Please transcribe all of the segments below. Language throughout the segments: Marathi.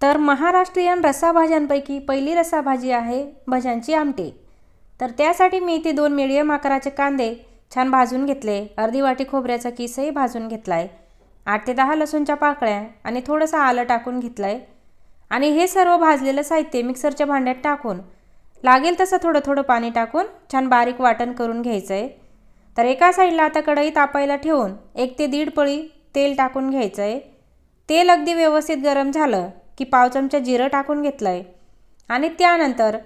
तर महाराष्ट्रीयन रस्साभाज्यांपैकी पहिली रस्साभाजी आहे भज्यांची आमटी. तर त्यासाठी मी इथे दोन मिडियम आकाराचे कांदे छान भाजून घेतले. अर्धी वाटी खोबऱ्याचा किसही भाजून घेतला आहे आठ ते दहा लसूणच्या पाकळ्या आणि थोडंसं आलं टाकून घेतलं आहे आणि हे सर्व भाजलेलं साहित्य मिक्सरच्या भांड्यात टाकून लागेल तसं थोडं थोडं पाणी टाकून छान बारीक वाटण करून घ्यायचं आहे तर एका साईडला आता कढई तापायला ठेवून एक ते दीड पळी तेल टाकून घ्यायचं आहे तेल अगदी व्यवस्थित गरम झालं की पाव चमचा जिरं टाकून घेतलं आहे आणि त्यानंतर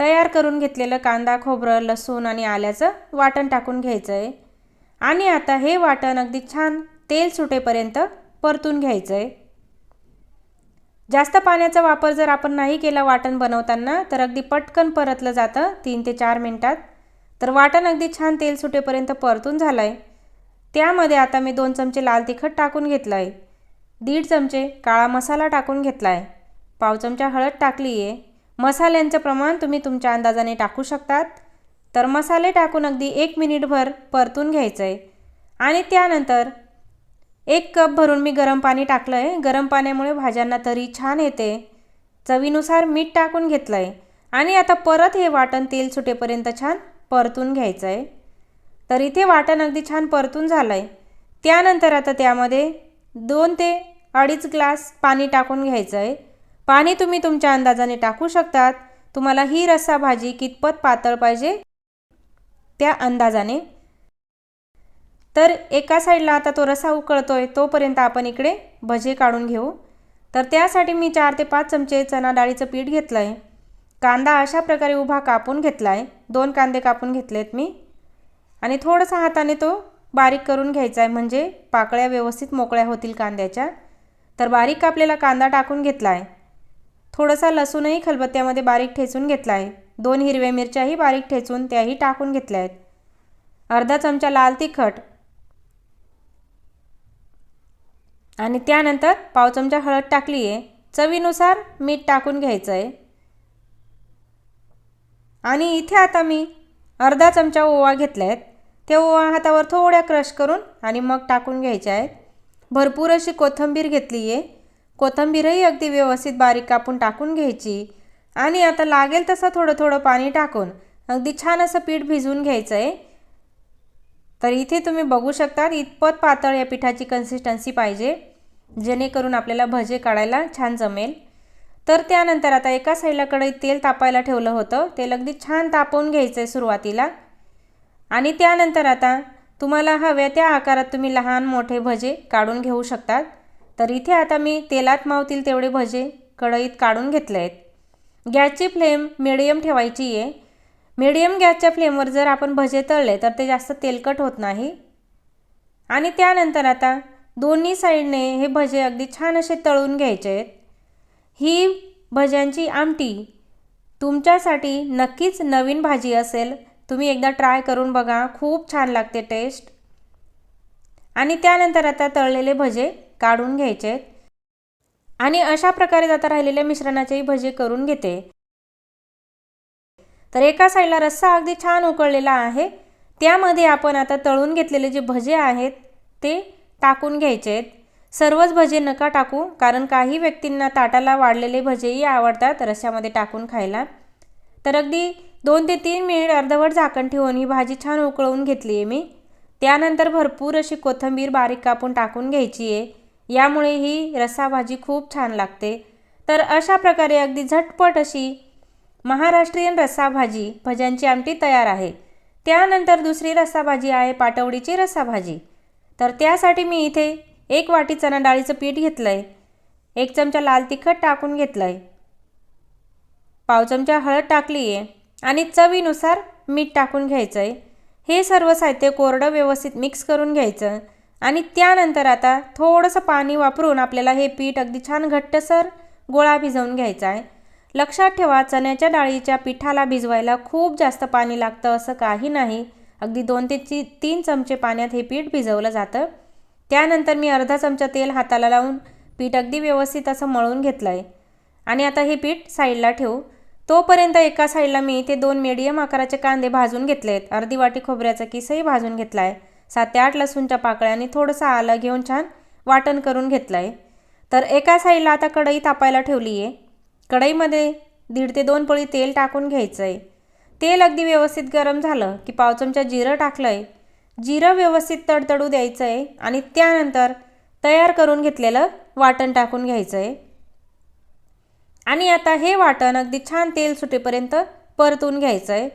तयार करून घेतलेलं कांदा खोबरं लसूण आणि आल्याचं वाटण टाकून घ्यायचं आहे आणि आता हे वाटण अगदी छान तेल सुटेपर्यंत परतून घ्यायचं आहे जास्त पाण्याचा वापर जर आपण नाही केला वाटण बनवताना तर अगदी पटकन परतलं जातं तीन ते चार मिनटात. तर वाटण अगदी छान तेल सुटेपर्यंत परतून झालं आहे त्यामध्ये आता मी दोन चमचे लाल तिखट टाकून घेतलं आहे दीड चमचे काळा मसाला टाकून घेतला आहे पाव चमचा हळद टाकली आहे मसाल्यांचं प्रमाण तुम्ही तुमच्या अंदाजाने टाकू शकतात. तर मसाले टाकून अगदी एक मिनिटभर परतून घ्यायचं आहे आणि त्यानंतर एक कप भरून मी गरम पाणी टाकलं आहे गरम पाण्यामुळे भाज्यांना तरी छान येते. चवीनुसार मीठ टाकून घेतलं आहे आणि आता परत हे वाटण तेल सुटेपर्यंत छान परतून घ्यायचं आहे तर इथे वाटण अगदी छान परतून झालं आहे त्यानंतर आता त्यामध्ये दोन ते अडीच ग्लास पाणी टाकून घ्यायचं आहे पाणी तुम्ही तुमच्या अंदाजाने टाकू शकतात. तुम्हाला ही रस्सा भाजी कितपत पातळ पाहिजे? त्या अंदाजाने. तर एका साईडला आता तो रसा उकळतोय तोपर्यंत आपण इकडे भजे काढून घेऊ. तर त्यासाठी मी चार ते पाच चमचे चणा डाळीचं पीठ घेतलं आहे कांदा अशा प्रकारे उभा कापून घेतला आहे दोन कांदे कापून घेतलेत मी. आणि थोडंसं हाताने तो बारीक करून घ्यायचा आहे म्हणजे पाकळ्या व्यवस्थित मोकळ्या होतील कांद्याच्या. तर बारीक कापलेला कांदा टाकून घेतला आहे थोडासा लसूणही खलबत्त्यामध्ये बारीक ठेचून घेतला आहे दोन हिरव्या मिरच्याही बारीक ठेचून त्याही टाकून घेतल्या आहेत अर्धा चमचा लाल तिखट आणि त्यानंतर पाव चमचा हळद टाकली आहे चवीनुसार मीठ टाकून घ्यायचं आहे आणि इथे आता मी अर्धा चमचा ओवा घेतला आहेत ते ओवा हातावर थोड्या क्रश करून आणि मग टाकून घ्यायच्या आहेत. भरपूर अशी कोथिंबीर घेतली आहे. कोथिंबीरही अगदी व्यवस्थित बारीक कापून टाकून घ्यायची. आणि आता लागेल तसं थोडं थोडं पाणी टाकून अगदी छान असं पीठ भिजवून घ्यायचं आहे. तर इथे तुम्ही बघू शकता इतपत पातळ या पिठाची कन्सिस्टन्सी पाहिजे जेणेकरून आपल्याला भजे काढायला छान जमेल. तर त्यानंतर आता एका साईडला कढईत तेल तापायला ठेवलं होतं. तेल अगदी छान तापवून घ्यायचं आहे सुरुवातीला. आणि त्यानंतर आता तुम्हाला हव्या त्या आकारात तुम्ही लहान मोठे भजे काढून घेऊ शकतात. तर इथे आता मी तेलात मावतील तेवढे भजे कढईत काढून घेतले आहेत. गॅसची फ्लेम मिडियम ठेवायची आहे. मिडियम गॅसच्या फ्लेमवर जर आपण भजे तळले तर ते जास्त तेलकट होत नाही. आणि त्यानंतर आता दोन्ही साईडने हे भजे अगदी छान असे तळून घ्यायचे आहेत. ही भज्यांची आमटी तुमच्यासाठी नक्कीच नवीन भाजी असेल. तुम्ही एकदा ट्राय करून बघा. खूप छान लागते टेस्ट. आणि त्यानंतर आता तळलेले भजे काढून घ्यायचे. आहेत आणि अशा प्रकारे आता राहिलेल्या मिश्रणाचेही भजे करून घेते. तर एका साईडला रस्सा अगदी छान उकळलेला आहे. त्यामध्ये आपण आता तळून घेतलेले जे भजे आहेत ते टाकून घ्यायचे. आहेत सर्वच भजे नका टाकू कारण काही व्यक्तींना ताटाला वाढलेले भजेही आवडतात रस्स्यामध्ये टाकून खायला. तर अगदी दोन ते तीन मिनिट अर्धवट झाकण ठेवून ही भाजी छान उकळवून घेतली आहे मी. त्यानंतर भरपूर अशी कोथिंबीर बारीक कापून टाकून घ्यायची आहे. यामुळे ही रसा भाजी खूप छान लागते. तर अशा प्रकारे अगदी झटपट अशी महाराष्ट्रीयन रस्सा भाजी भज्यांची आमटी तयार आहे. त्यानंतर दुसरी रस्सा भाजी आहे पाटवडीची रस्सा भाजी. तर त्यासाठी मी इथे एक वाटी चणा डाळीचं पीठ घेतलं आहे एक चमचा लाल तिखट टाकून घेतलं आहे पाव चमचा हळद टाकली आहे आणि चवीनुसार मीठ टाकून घ्यायचं आहे हे सर्व साहित्य कोरडं व्यवस्थित मिक्स करून घ्यायचं. आणि त्यानंतर आता थोडंसं पाणी वापरून आपल्याला हे पीठ अगदी छान घट्टसर गोळा भिजवून घ्यायचा आहे लक्षात ठेवा चण्याच्या डाळीच्या पिठाला भिजवायला खूप जास्त पाणी लागतं असं काही नाही. अगदी दोन ते ती तीन चमचे पाण्यात हे पीठ भिजवलं जातं. त्यानंतर मी अर्धा चमचा तेल हाताला लावून पीठ अगदी व्यवस्थित असं मळून घेतलं आहे आणि आता हे पीठ साईडला ठेवू. तोपर्यंत एका साईडला मी इथे दोन मीडियम आकाराचे कांदे भाजून घेतले आहेत अर्धी वाटी खोबऱ्याचा किसही भाजून घेतला आहे सात ते आठ लसूणच्या पाकळ्या आणि थोडंसं आलं घेऊन छान वाटण करून घेतलं आहे तर एका साईडला आता कढई तापायला ठेवली आहे कढईमध्ये दीड ते दोन पळी तेल टाकून घ्यायचं आहे तेल अगदी व्यवस्थित गरम झालं की पाव चमचा जिरं टाकलं आहे जिरं व्यवस्थित तडतडू द्यायचं आहे आणि त्यानंतर तयार करून घेतलेलं वाटण टाकून घ्यायचं आहे आणि आता हे वाटण अगदी छान तेल सुटेपर्यंत परतून घ्यायचं आहे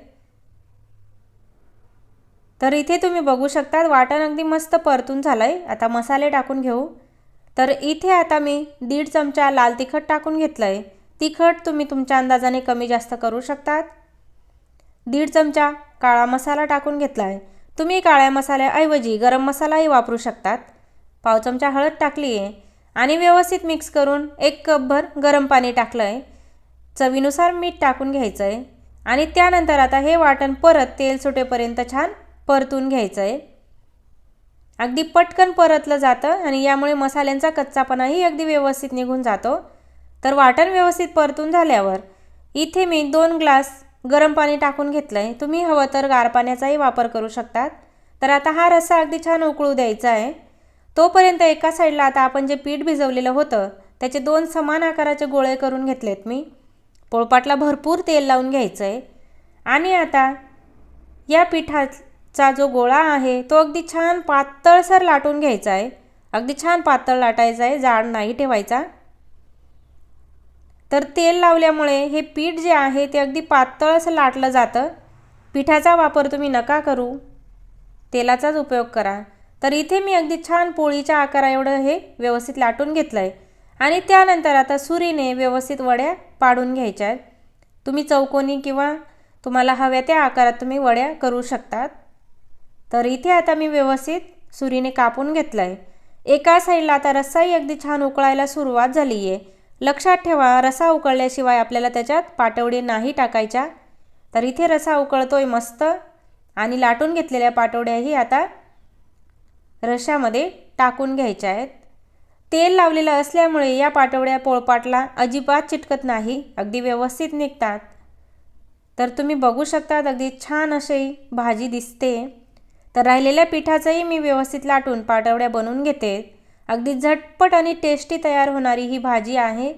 तर इथे तुम्ही बघू शकता वाटण अगदी मस्त परतून झालं आहे आता मसाले टाकून घेऊ. तर इथे आता मी दीड चमचा लाल तिखट टाकून घेतलं आहे तिखट तुम्ही तुमच्या अंदाजाने कमी जास्त करू शकतात. दीड चमचा काळा मसाला टाकून घेतला आहे तुम्ही काळ्या मसाल्याऐवजी गरम मसालाही वापरू शकतात. पाव चमचा हळद टाकली आहे आणि व्यवस्थित मिक्स करून एक कपभर गरम पाणी टाकलं आहे चवीनुसार मीठ टाकून घ्यायचं आहे आणि त्यानंतर आता हे वाटण परत तेल सुटेपर्यंत छान परतून घ्यायचं आहे अगदी पटकन परतलं जातं आणि यामुळे मसाल्यांचा कच्चापणाही अगदी व्यवस्थित निघून जातो. तर वाटण व्यवस्थित परतून झाल्यावर इथे मी दोन ग्लास गरम पाणी टाकून घेतलं आहे तुम्ही हवं तर गार पाण्याचाही वापर करू शकतात. तर आता हा रस्सा अगदी छान उकळू द्यायचा आहे. तोपर्यंत एका साईडला आता आपण जे पीठ भिजवलेलं होतं त्याचे दोन समान आकाराचे गोळे करून घेतलेत मी. पोळपाटला भरपूर तेल लावून घ्यायचं आहे आणि आता या पिठाचा जो गोळा आहे तो अगदी छान पातळसर लाटून घ्यायचा आहे अगदी छान पातळ लाटायचा आहे जाड नाही ठेवायचा. तर तेल लावल्यामुळे हे पीठ जे आहे ते अगदी पातळ असं लाटलं जातं. पिठाचा वापर तुम्ही नका करू. तेलाचाच उपयोग करा. तर इथे मी अगदी छान पोळीच्या आकारा एवढं हे व्यवस्थित लाटून घेतलं आहे आणि त्यानंतर आता सुरीने व्यवस्थित वड्या पाडून घ्यायच्या आहेत. तुम्ही चौकोनी किंवा तुम्हाला हव्या त्या आकारात तुम्ही वड्या करू शकतात. तर इथे आता मी व्यवस्थित सुरीने कापून घेतलं आहे एका साईडला आता रस्साही अगदी छान उकळायला सुरुवात झाली आहे लक्षात ठेवा रसा उकळल्याशिवाय आपल्याला त्याच्यात पाटवडी नाही टाकायच्या. तर इथे रसा उकळतोय मस्त. आणि लाटून घेतलेल्या पाटवड्याही आता रशामध्ये टाकून घ्यायच्या आहेत. तेल लावलेलं असल्यामुळे या पाटवड्या पोळपाटला अजिबात चिटकत नाही अगदी व्यवस्थित निघतात. तर तुम्ही बघू शकतात अगदी छान अशी भाजी दिसते. तर राहिलेल्या पिठाचंही मी व्यवस्थित लाटून पाटवड्या बनवून घेते. अगदी झटपट आणि टेस्टी तयार होणारी ही भाजी आहे.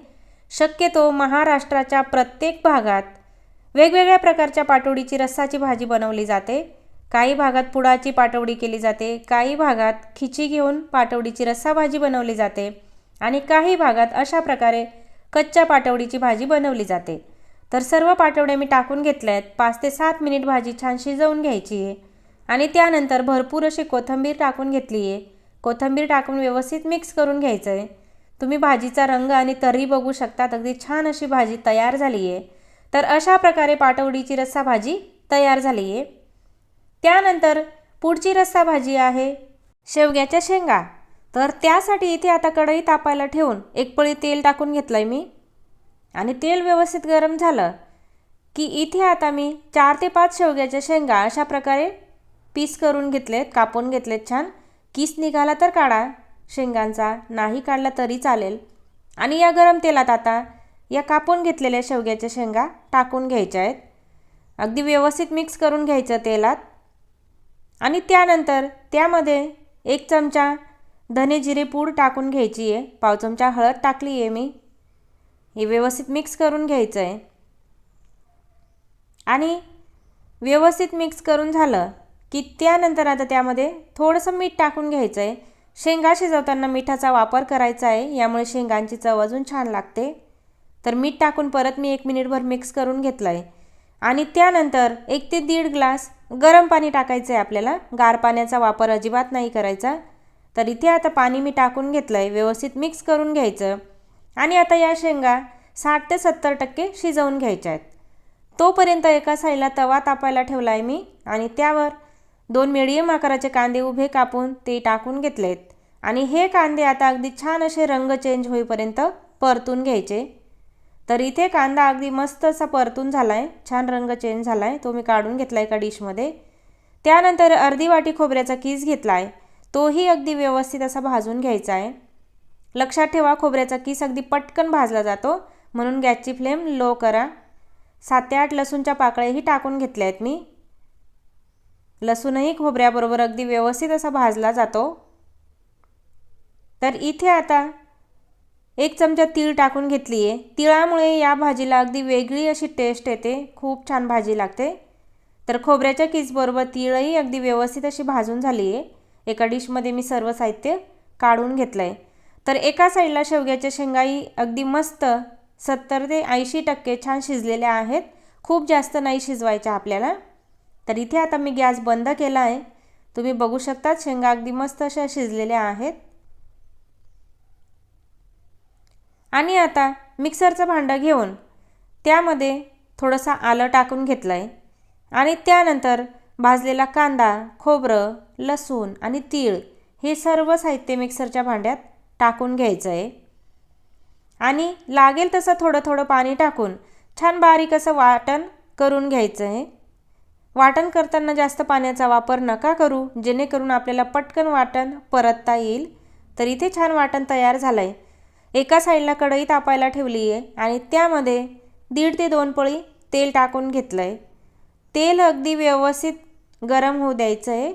शक्यतो महाराष्ट्राच्या प्रत्येक भागात वेगवेगळ्या प्रकारच्या पाटोडीची रस्साची भाजी बनवली जाते. काही भागात पुडाची पाटवडी केली जाते काही भागात खिची घेऊन पाटवडीची रस्साभाजी बनवली जाते आणि काही भागात अशा प्रकारे कच्च्या पाटवडीची भाजी बनवली जाते. तर सर्व पाटवड्या मी टाकून घेतल्या आहेत पाच ते सात मिनिट भाजी छान शिजवून घ्यायची आहे आणि त्यानंतर भरपूर अशी कोथिंबीर टाकून घेतली आहे. कोथिंबीर टाकून व्यवस्थित मिक्स करून घ्यायचं आहे तुम्ही भाजीचा रंग आणि तर्री बघू शकतात अगदी छान अशी भाजी तयार झाली आहे. तर अशा प्रकारे पाटवडीची रस्सा भाजी तयार झाली आहे. त्यानंतर पुढची रस्सा भाजी आहे शेवग्याच्या शेंगा. तर त्यासाठी इथे आता कढई तापायला ठेवून एक पळी तेल टाकून घेतलं आहे मी. आणि तेल व्यवस्थित गरम झालं की इथे आता मी चार ते पाच शेवग्याच्या शेंगा अशा प्रकारे पीस करून घेतलेत कापून घेतलेत छान. किस निघाला तर काढा. शेंगांचा नाही काढला तरी चालेल. आणि या गरम तेलात आता या कापून घेतलेल्या शेवग्याच्या शेंगा टाकून घ्यायच्या आहेत. अगदी व्यवस्थित मिक्स करून घ्यायचं तेलात. आणि त्यानंतर त्यामध्ये एक चमचा धने जिरे पूड टाकून घ्यायची आहे. पाव चमचा हळद टाकली आहे मी. हे व्यवस्थित मिक्स करून घ्यायचं आहे. आणि व्यवस्थित मिक्स करून झालं की त्यानंतर आता त्यामध्ये थोडंसं मीठ टाकून घ्यायचं आहे. शेंगा शिजवताना मिठाचा वापर करायचा आहे. यामुळे शेंगांची चव अजून छान लागते. तर मीठ टाकून परत मी एक मिनिटभर मिक्स करून घेतलं आहे आणि त्यानंतर एक ते दीड ग्लास गरम पाणी टाकायचं आहे आपल्याला. गार पाण्याचा वापर अजिबात नाही करायचा. तर इथे आता पाणी मी टाकून घेतलं आहे व्यवस्थित मिक्स करून घ्यायचं. आणि आता या शेंगा साठ ते सत्तर टक्के शिजवून घ्यायच्या आहेत. तोपर्यंत एका साईडला तवा तापायला ठेवला आहे मी आणि त्यावर दोन मिडियम आकाराचे कांदे उभे कापून ते टाकून घेतलेत. आणि हे कांदे आता अगदी छान असे रंग चेंज होईपर्यंत परतून घ्यायचे. तर इथे कांदा अगदी मस्त असा परतून झाला आहे छान रंग चेंज झाला आहे तो मी काढून घेतला एका डिशमध्ये त्यानंतर अर्धी वाटी खोबऱ्याचा कीस घेतला आहे तोही अगदी व्यवस्थित असा भाजून घ्यायचा आहे लक्षात ठेवा खोबऱ्याचा कीस अगदी पटकन भाजला जातो. म्हणून गॅसची फ्लेम लो करा. सात ते आठ लसूणच्या पाकळ्याही टाकून घेतल्या आहेत मी. लसूणही खोबऱ्याबरोबर अगदी व्यवस्थित असा भाजला जातो. तर इथे आता एक चमचा तीळ टाकून घेतली आहे तिळामुळे या भाजीला अगदी वेगळी अशी टेस्ट येते. खूप छान भाजी लागते. तर खोबऱ्याच्या किसबरोबर तिळही अगदी व्यवस्थित अशी भाजून झाली आहे एका डिशमध्ये मी सर्व साहित्य काढून घेतलं आहे तर एका साईडला शेवग्याच्या शेंगाई अगदी मस्त सत्तर ते ऐंशी टक्के छान शिजलेल्या आहेत. खूप जास्त नाही शिजवायच्या आपल्याला. तर इथे आता मी गॅस बंद केला आहे तुम्ही बघू शकता शेंगा अगदी मस्त अशा शिजलेल्या आहेत. आणि आता मिक्सरचं भांडं घेऊन त्यामध्ये थोडंसं आलं टाकून घेतलं आहे आणि त्यानंतर भाजलेला कांदा खोबरं लसूण आणि तीळ हे सर्व साहित्य मिक्सरच्या भांड्यात टाकून घ्यायचं आहे आणि लागेल तसं थोडं थोडं पाणी टाकून छान बारीक असं वाटण करून घ्यायचं आहे वाटण करताना जास्त पाण्याचा वापर नका करू जेणेकरून आपल्याला पटकन वाटण परतता येईल. तर इथे छान वाटण तयार झालं आहे एका साईडला कढई तापायला ठेवली आहे आणि त्यामध्ये दीड ते दोन पळी तेल टाकून घेतलं आहे तेल अगदी व्यवस्थित गरम होऊ द्यायचं आहे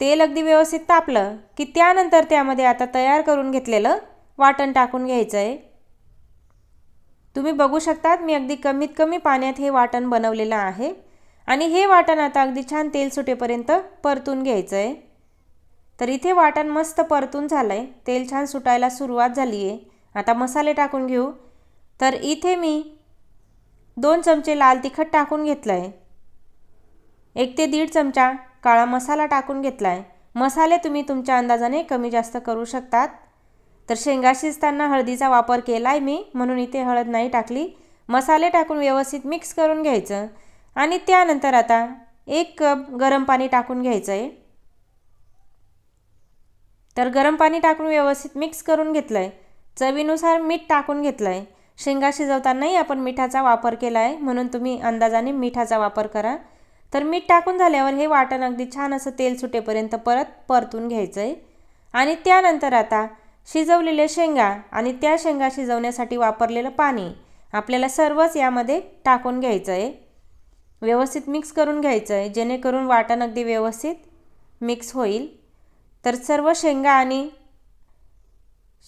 तेल अगदी व्यवस्थित तापलं की त्यानंतर त्यामध्ये आता तयार करून घेतलेलं वाटण टाकून घ्यायचं आहे तुम्ही बघू शकतात मी अगदी कमीत कमी पाण्यात हे वाटण बनवलेलं आहे आणि हे वाटण आता अगदी छान तेल सुटेपर्यंत परतून घ्यायचं आहे तर इथे वाटण मस्त परतून झालं आहे तेल छान सुटायला सुरुवात झाली आहे. आता मसाले टाकून घेऊ. तर इथे मी दोन चमचे लाल तिखट टाकून घेतलं आहे एक ते दीड चमचा काळा मसाला टाकून घेतला आहे मसाले तुम्ही तुमच्या अंदाजाने कमी जास्त करू शकतात. तर शेंगा शिजताना हळदीचा वापर केला आहे मी म्हणून इथे हळद नाही टाकली. मसाले टाकून व्यवस्थित मिक्स करून घ्यायचं. आणि त्यानंतर आता एक कप गरम पाणी टाकून घ्यायचं आहे तर गरम पाणी टाकून व्यवस्थित मिक्स करून घेतलं आहे चवीनुसार मीठ टाकून घेतलं आहे शेंगा शिजवतानाही आपण मिठाचा वापर केला आहे म्हणून तुम्ही अंदाजाने मिठाचा वापर करा. तर मीठ टाकून झाल्यावर हे वाटण अगदी छान असं तेल सुटेपर्यंत परत परतून घ्यायचं आहे आणि त्यानंतर आता शिजवलेले शेंगा आणि त्या शेंगा शिजवण्यासाठी वापरलेलं पाणी आपल्याला सर्वच यामध्ये टाकून घ्यायचं आहे व्यवस्थित मिक्स करून घ्यायचं आहे जेणेकरून वाटण अगदी व्यवस्थित मिक्स होईल. तर सर्व शेंगा आणि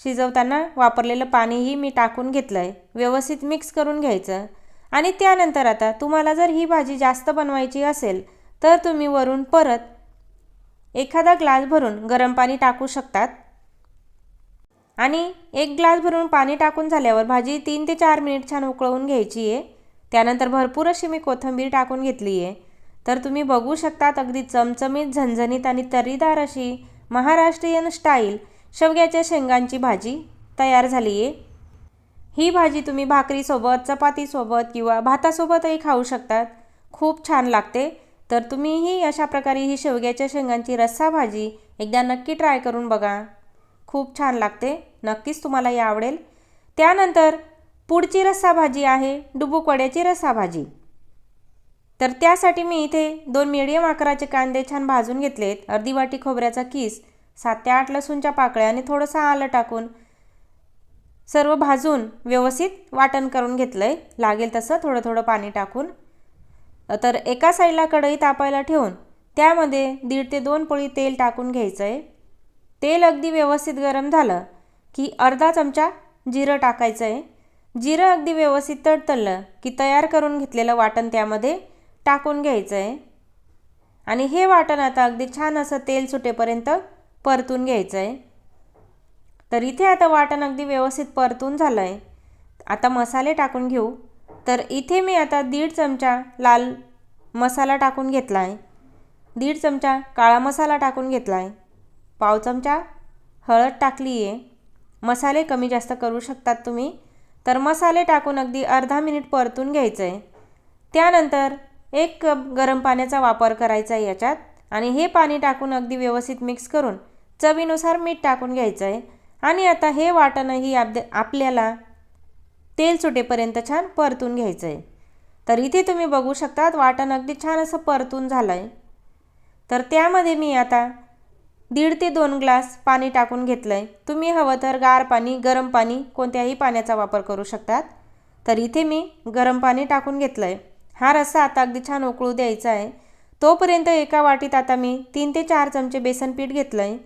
शिजवताना वापरलेलं पाणीही मी टाकून घेतलं आहे व्यवस्थित मिक्स करून घ्यायचं. आणि त्यानंतर आता तुम्हाला जर ही भाजी जास्त बनवायची असेल तर तुम्ही वरून परत एखादा ग्लास भरून गरम पाणी टाकू शकतात. आणि एक ग्लास भरून पाणी टाकून झाल्यावर भाजी तीन ते चार मिनिट छान उकळवून घ्यायची आहे. त्यानंतर भरपूर अशी मी कोथिंबीर टाकून घेतली आहे तर तुम्ही बघू शकतात अगदी चमचमीत झणझणीत आणि तरीदार अशी महाराष्ट्रीयन स्टाईल शेवग्याच्या शेंगांची भाजी तयार झाली आहे. ही भाजी तुम्ही भाकरीसोबत चपातीसोबत किंवा भातासोबतही खाऊ शकतात. खूप छान लागते. तर तुम्हीही अशा प्रकारे ही शेवग्याच्या शेंगांची रस्सा भाजी एकदा नक्की ट्राय करून बघा. खूप छान लागते. नक्कीच तुम्हाला ही आवडेल. त्यानंतर पुढची रस्सा भाजी आहे डुबुकवड्याची रस्सा भाजी. तर त्यासाठी मी इथे दोन मीडियम आकाराचे कांदे छान भाजून घेतलेत. अर्धी वाटी खोबऱ्याचा किस सात ते आठ लसूणच्या पाकळ्या आणि थोडंसं आलं टाकून सर्व भाजून व्यवस्थित वाटण करून घेतलं आहे लागेल तसं थोडं थोडं पाणी टाकून. तर एका साईडला कढई तापायला ठेवून त्यामध्ये दीड ते दोन पोळी तेल टाकून घ्यायचं आहे तेल अगदी व्यवस्थित गरम झालं की अर्धा चमचा जिरं टाकायचं आहे जिरं अगदी व्यवस्थित तडतडलं की तयार करून घेतलेलं वाटण त्यामध्ये टाकून घ्यायचं आहे आणि हे वाटण आता अगदी छान असं तेल सुटेपर्यंत परतून घ्यायचं आहे तर इथे आता वाटण अगदी व्यवस्थित परतून झालं आहे आता मसाले टाकून घेऊ. तर इथे मी आता दीड चमचा लाल मसाला टाकून घेतला आहे दीड चमचा काळा मसाला टाकून घेतला आहे पाव चमचा हळद टाकली आहे मसाले कमी जास्त करू शकतात तुम्ही. तर मसाले टाकून अगदी अर्धा मिनिट परतून घ्यायचं आहे त्यानंतर एक कप गरम पाण्याचा वापर करायचा आहे याच्यात आणि हे पाणी टाकून अगदी व्यवस्थित मिक्स करून चवीनुसार मीठ टाकून घ्यायचं आहे आणि आता हे वाटणही आप आपल्याला तेल सुटेपर्यंत छान परतून घ्यायचं आहे तर इथे तुम्ही बघू शकतात वाटण अगदी छान असं परतून झालं आहे तर त्यामध्ये मी आता दीड ते दोन ग्लास पाणी टाकून घेतलं आहे तुम्ही हवं तर गार पाणी गरम पाणी कोणत्याही पाण्याचा वापर करू शकतात. तर इथे मी गरम पाणी टाकून घेतलं आहे हा रस्सा आता अगदी छान उकळू द्यायचा आहे. तोपर्यंत एका वाटीत आता मी तीन ते चार चमचे बेसन पीठ घेतलं आहे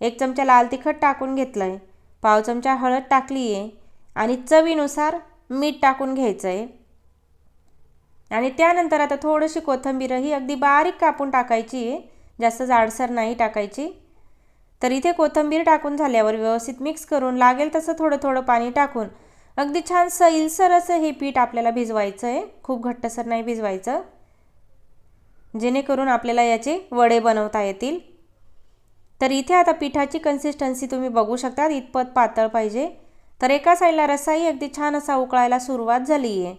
एक चमचा लाल तिखट टाकून घेतलं आहे पाव चमचा हळद टाकली आहे आणि चवीनुसार मीठ टाकून घ्यायचं आहे आणि त्यानंतर आता थोडीशी कोथिंबीरही अगदी बारीक कापून टाकायची आहे. जास्त जाडसर नाही टाकायची. तर इथे कोथिंबीर टाकून झाल्यावर व्यवस्थित मिक्स करून लागेल तसं थोडं थोडं पाणी टाकून अगदी छान सैलसर असं हे पीठ आपल्याला भिजवायचं आहे खूप घट्टसर नाही भिजवायचं. जेणेकरून आपल्याला याचे वडे बनवता येतील. तर इथे आता पिठाची कन्सिस्टन्सी तुम्ही बघू शकता इतपत पातळ पाहिजे. तर एका साईडला रस्साही अगदी छान असा उकळायला सुरुवात झाली आहे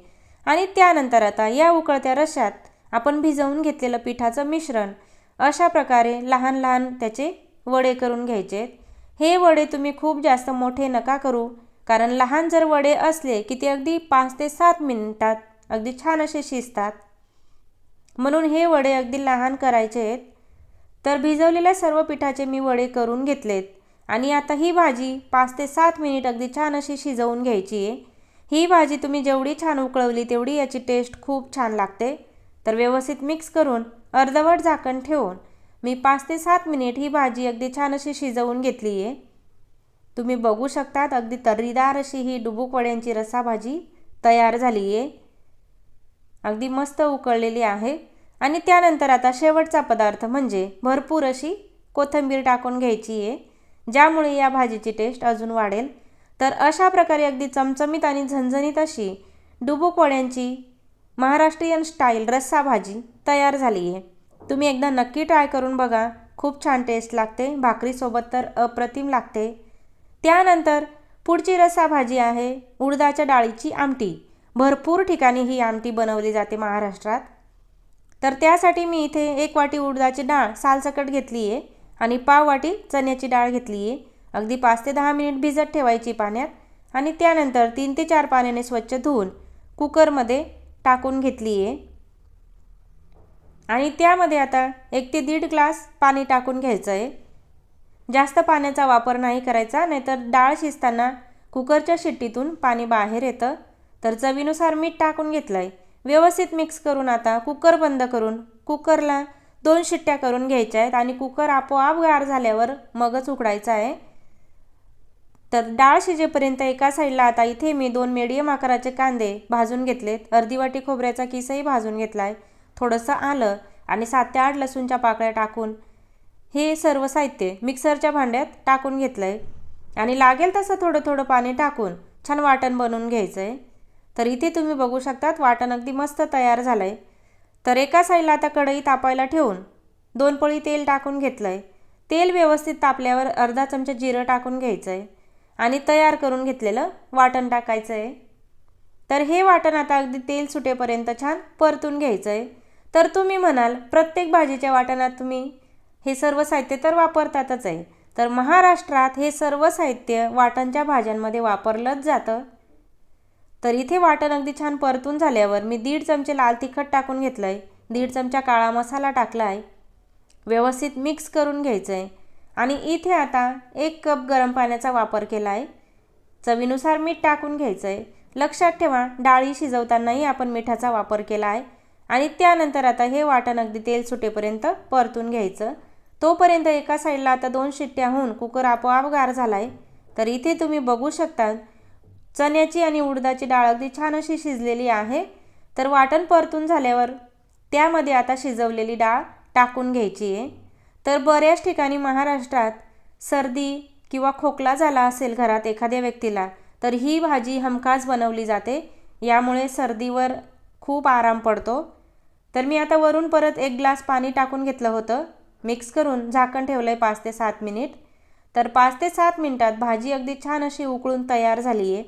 आणि त्यानंतर आता या उकळत्या रश्यात आपण भिजवून घेतलेलं पिठाचं मिश्रण अशा प्रकारे लहान लहान त्याचे वडे करून घ्यायचे हे वडे तुम्ही खूप जास्त मोठे नका करू. कारण लहान जर वडे असले की ते अगदी पाच ते सात मिनिटात अगदी छान असे शिजतात. म्हणून हे वडे अगदी लहान करायचे आहेत. तर भिजवलेल्या सर्व पिठाचे मी वडे करून घेतलेत. आणि आता ही भाजी पाच ते सात मिनिट अगदी छान अशी शिजवून घ्यायची आहे. ही भाजी तुम्ही जेवढी छान उकळवली तेवढी याची टेस्ट खूप छान लागते. तर व्यवस्थित मिक्स करून अर्धवट झाकण ठेवून मी पाच ते सात मिनिट ही भाजी अगदी छान अशी शिजवून घेतली आहे. तुम्ही बघू शकतात अगदी तर्रीदार अशी ही डुबुकवड्यांची रसाभाजी तयार झाली आहे अगदी मस्त उकळलेली आहे. आणि त्यानंतर आता शेवटचा पदार्थ म्हणजे भरपूर अशी कोथिंबीर टाकून घ्यायची आहे ज्यामुळे या भाजीची टेस्ट अजून वाढेल. तर अशा प्रकारे अगदी चमचमीत आणि झणझणीत अशी डुबुकवड्यांची महाराष्ट्रीयन स्टाईल रस्सा भाजी तयार झाली आहे तुम्ही एकदा नक्की ट्राय करून बघा. खूप छान टेस्ट लागते. भाकरीसोबत तर अप्रतिम लागते. त्यानंतर पुढची रस्सा भाजी आहे उडदाच्या डाळीची आमटी. भरपूर ठिकाणी ही आमटी बनवली जाते महाराष्ट्रात. तर त्यासाठी मी इथे एक वाटी उडदाची डाळ सालसकट घेतली आहे आणि पाव वाटी चण्याची डाळ घेतली आहे. अगदी पाच ते दहा मिनिट भिजत ठेवायची पाण्यात आणि त्यानंतर तीन ते चार पाण्याने स्वच्छ धुवून कुकरमध्ये टाकून घेतली आहे. आणि त्यामध्ये आता एक ते दीड ग्लास पाणी टाकून घ्यायचं आहे. जास्त पाण्याचा वापर नाही करायचा नाहीतर डाळ शिजताना कुकरच्या शिट्टीतून पाणी बाहेर येतं. तर चवीनुसार मीठ टाकून घेतलं आहे व्यवस्थित मिक्स करून आता कुकर बंद करून कुकरला दोन शिट्ट्या करून घ्यायच्या आहेत आणि कुकर आपोआप गार झाल्यावर मगच उकडायचा आहे. तर डाळ शिजेपर्यंत एका साईडला आता इथे मी दोन मीडियम आकाराचे कांदे भाजून घेतलेत. अर्धी वाटी खोबऱ्याचा किसही भाजून घेतला आहे थोडंसं आलं आणि सात ते आठ लसूणच्या पाकळ्या टाकून हे सर्व साहित्य मिक्सरच्या भांड्यात टाकून घेतलं आहे आणि लागेल तसं थोडं थोडं पाणी टाकून छान वाटण बनवून घ्यायचं आहे तर इथे तुम्ही बघू शकतात वाटण अगदी मस्त तयार झालं आहे तर एका साईडला आता कढई तापायला ठेवून दोन पळी तेल टाकून घेतलं आहे तेल व्यवस्थित तापल्यावर अर्धा चमचा जिरं टाकून घ्यायचं आहे आणि तयार करून घेतलेलं वाटण टाकायचं आहे तर हे वाटण आता अगदी तेल सुटेपर्यंत छान परतून घ्यायचं आहे तर तुम्ही म्हणाल प्रत्येक भाजीच्या वाटणात तुम्ही हे सर्व साहित्य तर वापरतातच आहे. तर महाराष्ट्रात हे सर्व साहित्य वाटणच्या भाज्यांमध्ये वापरलंच जातं? तर इथे वाटण अगदी छान परतून झाल्यावर मी दीड चमचे लाल तिखट टाकून घेतलं आहे दीड चमचा काळा मसाला टाकला आहे व्यवस्थित मिक्स करून घ्यायचं आहे आणि इथे आता एक कप गरम पाण्याचा वापर केला आहे चवीनुसार मीठ टाकून घ्यायचं आहे लक्षात ठेवा डाळी शिजवतानाही आपण मिठाचा वापर केला आहे आणि त्यानंतर आता हे वाटण अगदी तेल सुटेपर्यंत परतून घ्यायचं. तोपर्यंत एका साईडला आता दोन शिट्ट्या होऊन कुकर आपोआप गार झाला आहे तर इथे तुम्ही बघू शकता चण्याची आणि उडदाची डाळ अगदी छान अशी शिजलेली आहे. तर वाटण परतून झाल्यावर त्यामध्ये आता शिजवलेली डाळ टाकून घ्यायची आहे. तर बऱ्याच ठिकाणी महाराष्ट्रात सर्दी किंवा खोकला झाला असेल घरात एखाद्या व्यक्तीला तर ही भाजी हमखास बनवली जाते. यामुळे सर्दीवर खूप आराम पडतो. तर मी आता वरून परत एक ग्लास पाणी टाकून घेतलं होतं. मिक्स करून झाकण ठेवलं आहे पाच ते सात मिनिट. तर पाच ते सात मिनटात भाजी अगदी छान अशी उकळून तयार झाली आहे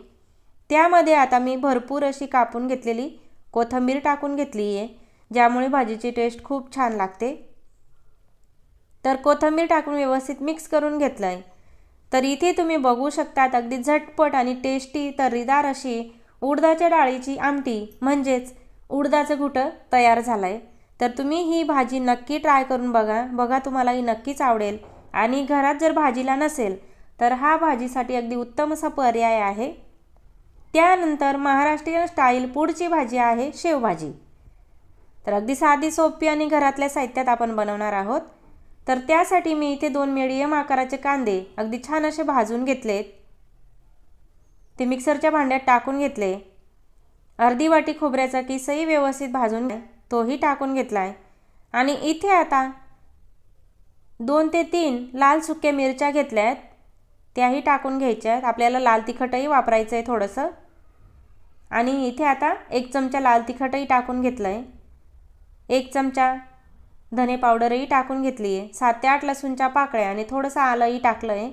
त्यामध्ये आता मी भरपूर अशी कापून घेतलेली कोथिंबीर टाकून घेतली आहे ज्यामुळे भाजीची टेस्ट खूप छान लागते. तर कोथिंबीर टाकून व्यवस्थित मिक्स करून घेतलं आहे तर इथे तुम्ही बघू शकतात अगदी झटपट आणि टेस्टी तर्रीदार अशी उडदाच्या डाळीची आमटी म्हणजेच उडदाचं घुटं तयार झालं आहे तर तुम्ही ही भाजी नक्की ट्राय करून बघा. बघा तुम्हाला ही नक्कीच आवडेल. आणि घरात जर भाजीला नसेल तर हा भाजीसाठी अगदी उत्तम असा पर्याय आहे. त्यानंतर महाराष्ट्रीयन स्टाईल पुढची भाजी आहे शेवभाजी. तर अगदी साधी सोपी आणि घरातल्या साहित्यात आपण बनवणार आहोत. तर त्यासाठी मी इथे दोन मिडियम आकाराचे कांदे अगदी छान असे भाजून घेतलेत. ते मिक्सरच्या भांड्यात टाकून घेतले. अर्धी वाटी खोबऱ्याचा किसही व्यवस्थित भाजून तोही टाकून घेतला आहे आणि इथे आता दोन ते तीन लाल सुक्या मिरच्या घेतल्या आहेत त्याही टाकून घ्यायच्या आहेत आपल्याला लाल तिखटही वापरायचं आहे थोडंसं. आणि इथे आता एक चमचा लाल तिखटही टाकून घेतलं आहे एक चमचा धने पावडरही टाकून घेतली आहे सात ते आठ लसूणच्या पाकळ्या आणि थोडंसं आलंही टाकलं आहे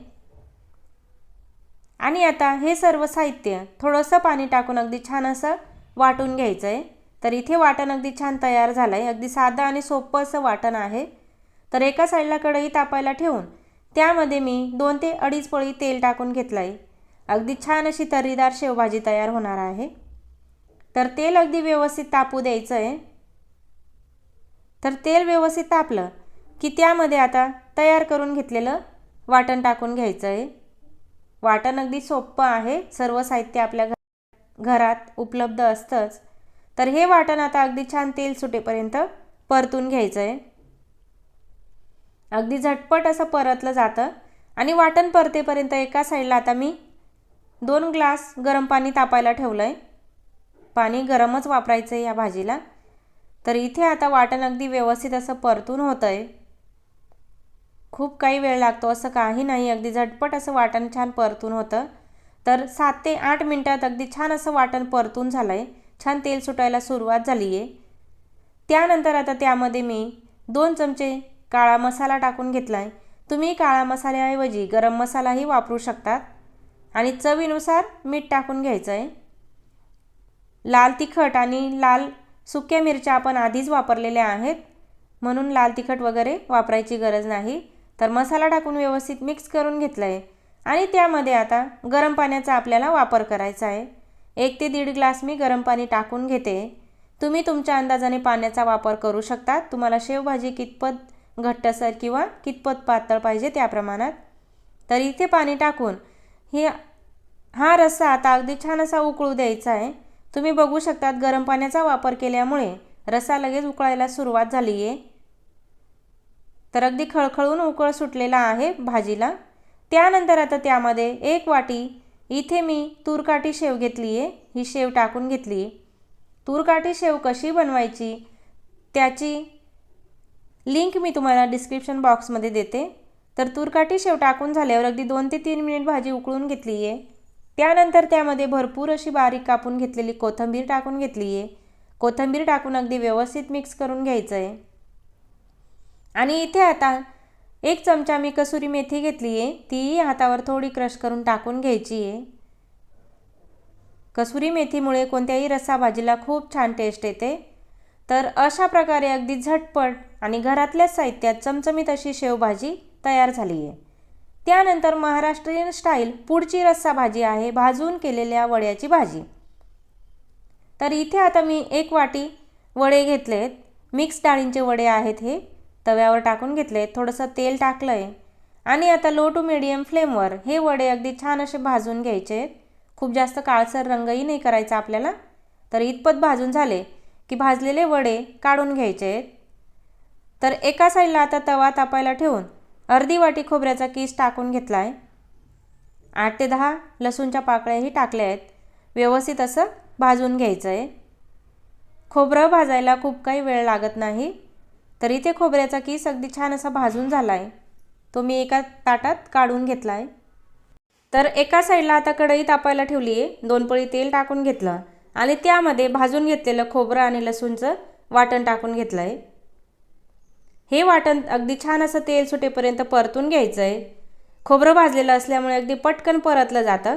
आणि आता हे सर्व साहित्य थोडंसं पाणी टाकून अगदी छान असं वाटून घ्यायचं आहे तर इथे वाटण अगदी छान तयार झालं आहे अगदी साधं आणि सोपं असं वाटण आहे. तर एका साईडला कढई तापायला ठेवून त्यामध्ये मी दोन ते अडीच पळी तेल टाकून घेतलं आहे अगदी छान अशी तर्रीदार शेवभाजी तयार होणार आहे. तर तेल अगदी व्यवस्थित तापू द्यायचं आहे तर तेल व्यवस्थित तापलं की त्यामध्ये आता तयार करून घेतलेलं वाटण टाकून घ्यायचं आहे वाटण अगदी सोपं आहे. सर्व साहित्य आपल्या घरात उपलब्ध असतंच. तर हे वाटण आता अगदी छान तेल सुटेपर्यंत परतून घ्यायचं आहे अगदी झटपट असं परतलं जातं. आणि वाटण परतेपर्यंत एका साईडला आता मी दोन ग्लास गरम पाणी तापायला ठेवलं आहे पाणी गरमच वापरायचं आहे या भाजीला. तर इथे आता वाटण अगदी व्यवस्थित असं परतून होतं आहे खूप काही वेळ लागतो असं काही नाही अगदी झटपट असं वाटण छान परतून होतं. तर सात ते आठ मिनटात अगदी छान असं वाटण परतून झालं आहे छान तेल सुटायला सुरुवात झाली आहे त्यानंतर आता त्यामध्ये मी दोन चमचे काळा मसाला टाकून घेतला आहे तुम्ही काळा मसाल्याऐवजी गरम मसालाही वापरू शकतात. आणि चवीनुसार मीठ टाकून घ्यायचं आहे लाल तिखट आणि लाल सुक्या मिरच्या आपण आधीच वापरलेल्या आहेत. म्हणून लाल तिखट वगैरे वापरायची गरज नाही. तर मसाला टाकून व्यवस्थित मिक्स करून घेतलं आहे आणि त्यामध्ये आता गरम पाण्याचा आपल्याला वापर करायचा आहे एक ते दीड ग्लास मी गरम पाणी टाकून घेते. तुम्ही तुमच्या अंदाजाने पाण्याचा वापर करू शकता. तुम्हाला शेवभाजी कितपत घट्टसर किंवा कितपत पातळ पाहिजे त्या प्रमाणात. तर इथे पाणी टाकून हे हा रस्सा आता अगदी छान असा उकळू द्यायचा आहे. तुम्ही बघू शकतात गरम पाण्याचा वापर केल्यामुळे रस्सा लगेच उकळायला सुरुवात झाली आहे तर अगदी खळखळून उकळ सुटलेला आहे भाजीला. त्यानंतर आता त्यामध्ये एक वाटी इथे मी तूरकाठी शेव घेतली आहे. ही शेव टाकून घेतली आहे. तूरकाठी शेव कशी बनवायची त्याची लिंक मी तुम्हाला डिस्क्रिप्शन बॉक्समध्ये देते. तर तूरकाठी शेव टाकून झाल्यावर अगदी दोन ते तीन मिनिट भाजी उकळून घेतली आहे. त्यानंतर त्यामध्ये भरपूर अशी बारीक कापून घेतलेली कोथिंबीर टाकून घेतली आहे. कोथिंबीर टाकून अगदी व्यवस्थित मिक्स करून घ्यायचं आहे. आणि इथे आता एक चमचा मी कसुरी मेथी घेतली आहे. तीही हातावर थोडी क्रश करून टाकून घ्यायची आहे. कसुरी मेथीमुळे कोणत्याही रस्सा भाजीला खूप छान टेस्ट येते. तर अशा प्रकारे अगदी झटपट आणि घरातल्याच साहित्यात चमचमीत अशी शेवभाजी तयार झाली आहे. त्यानंतर महाराष्ट्रीयन स्टाईल पुढची रस्सा भाजी आहे भाजून केलेल्या वड्याची भाजी. तर इथे आता मी एक वाटी वडे घेतले आहेत मिक्स डाळींचे वडे आहेत हे. तव्यावर टाकून घेतले थोडंसं तेल टाकलं आहे आणि आता लो टू मिडियम फ्लेमवर हे वडे अगदी छान असे भाजून घ्यायचे. आहेत खूप जास्त काळसर रंगही नाही करायचा आपल्याला. तर इतपत भाजून झाले की भाजलेले वडे काढून घ्यायचे. आहेत तर एका साईडला आता तवा तापायला ठेवून अर्धी वाटी खोबऱ्याचा किस टाकून घेतला आहे आठ ते दहा लसूणच्या पाकळ्याही टाकल्या आहेत. व्यवस्थित असं भाजून घ्यायचं आहे खोबरं भाजायला खूप काही वेळ लागत नाही. तर इथे खोबऱ्याचा केस अगदी छान असा भाजून झाला आहे तो मी एका ताटात काढून घेतला आहे तर एका साईडला आता कढई तापायला ठेवली आहे दोन पळी तेल टाकून घेतलं आणि त्यामध्ये भाजून घेतलेलं खोबरं आणि लसूणचं वाटण टाकून घेतलं आहे हे वाटण अगदी छान असं तेल सुटेपर्यंत परतून घ्यायचं आहे खोबरं भाजलेलं असल्यामुळे अगदी पटकन परतलं जातं.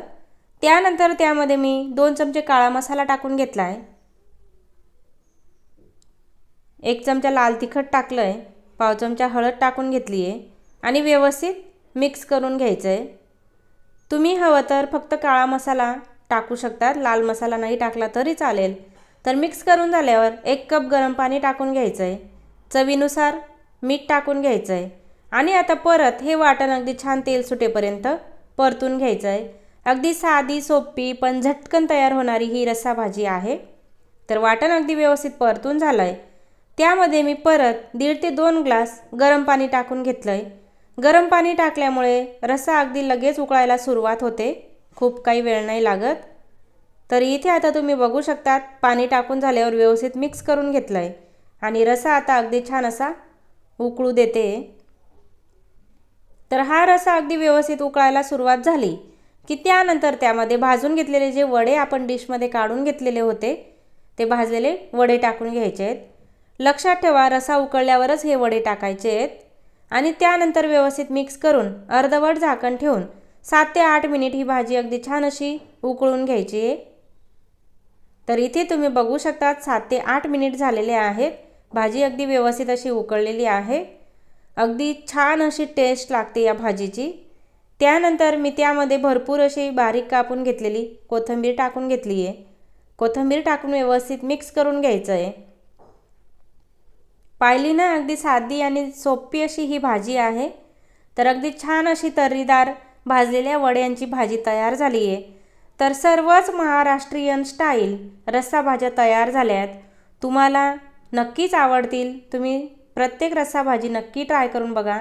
त्यानंतर त्यामध्ये मी दोन चमचे काळा मसाला टाकून घेतला आहे एक चमचा लाल तिखट टाकलं आहे पाव चमचा हळद टाकून घेतली आहे आणि व्यवस्थित मिक्स करून घ्यायचं आहे तुम्ही हवं तर फक्त काळा मसाला टाकू शकतात लाल मसाला नाही टाकला तरी चालेल. तर मिक्स करून झाल्यावर एक कप गरम पाणी टाकून घ्यायचं आहे चवीनुसार मीठ टाकून घ्यायचं आहे आणि आता परत हे वाटण अगदी छान तेल सुटेपर्यंत परतून घ्यायचं आहे अगदी साधी सोपी पण झटकन तयार होणारी ही रस्सा भाजी आहे. तर वाटण अगदी व्यवस्थित परतून झालं आहे त्यामध्ये मी परत दीड ते दोन ग्लास गरम पाणी टाकून घेतलं आहे गरम पाणी टाकल्यामुळे रस्सा अगदी लगेच उकळायला सुरुवात होते. खूप काही वेळ नाही लागत. तर इथे आता तुम्ही बघू शकतात पाणी टाकून झाल्यावर व्यवस्थित मिक्स करून घेतलं आहे आणि रसा आता अगदी छान असा उकळू देते. तर हा रसा अगदी व्यवस्थित उकळायला सुरुवात झाली की त्यानंतर त्यामध्ये भाजून घेतलेले जे वडे आपण डिशमध्ये काढून घेतलेले होते ते भाजलेले वडे टाकून घ्यायचे आहेत. लक्षात ठेवा रसा उकळल्यावरच हे वडे टाकायचे आहेत. आणि त्यानंतर व्यवस्थित मिक्स करून अर्धवट झाकण ठेवून सात ते आठ मिनिट ही भाजी अगदी छान अशी उकळून घ्यायची आहे. तर इथे तुम्ही बघू शकतात सात ते आठ मिनिट झालेले आहेत. भाजी अगदी व्यवस्थित अशी उकळलेली आहे. अगदी छान अशी टेस्ट लागते या भाजीची. त्यानंतर मी त्यामध्ये भरपूर अशी बारीक कापून घेतलेली कोथिंबीर टाकून घेतली आहे कोथिंबीर टाकून व्यवस्थित मिक्स करून घ्यायचं आहे पाहिली ना अगदी साधी आणि सोपी अशी ही भाजी आहे. तर अगदी छान अशी तर्रीदार भाजलेल्या वड्यांची भाजी तयार झाली आहे तर सर्वच महाराष्ट्रीयन स्टाईल रस्सा भाज्या तयार झाल्या आहेत तुम्हाला नक्कीच आवडतील. तुम्ही प्रत्येक रस्सा भाजी नक्की ट्राय करून बघा.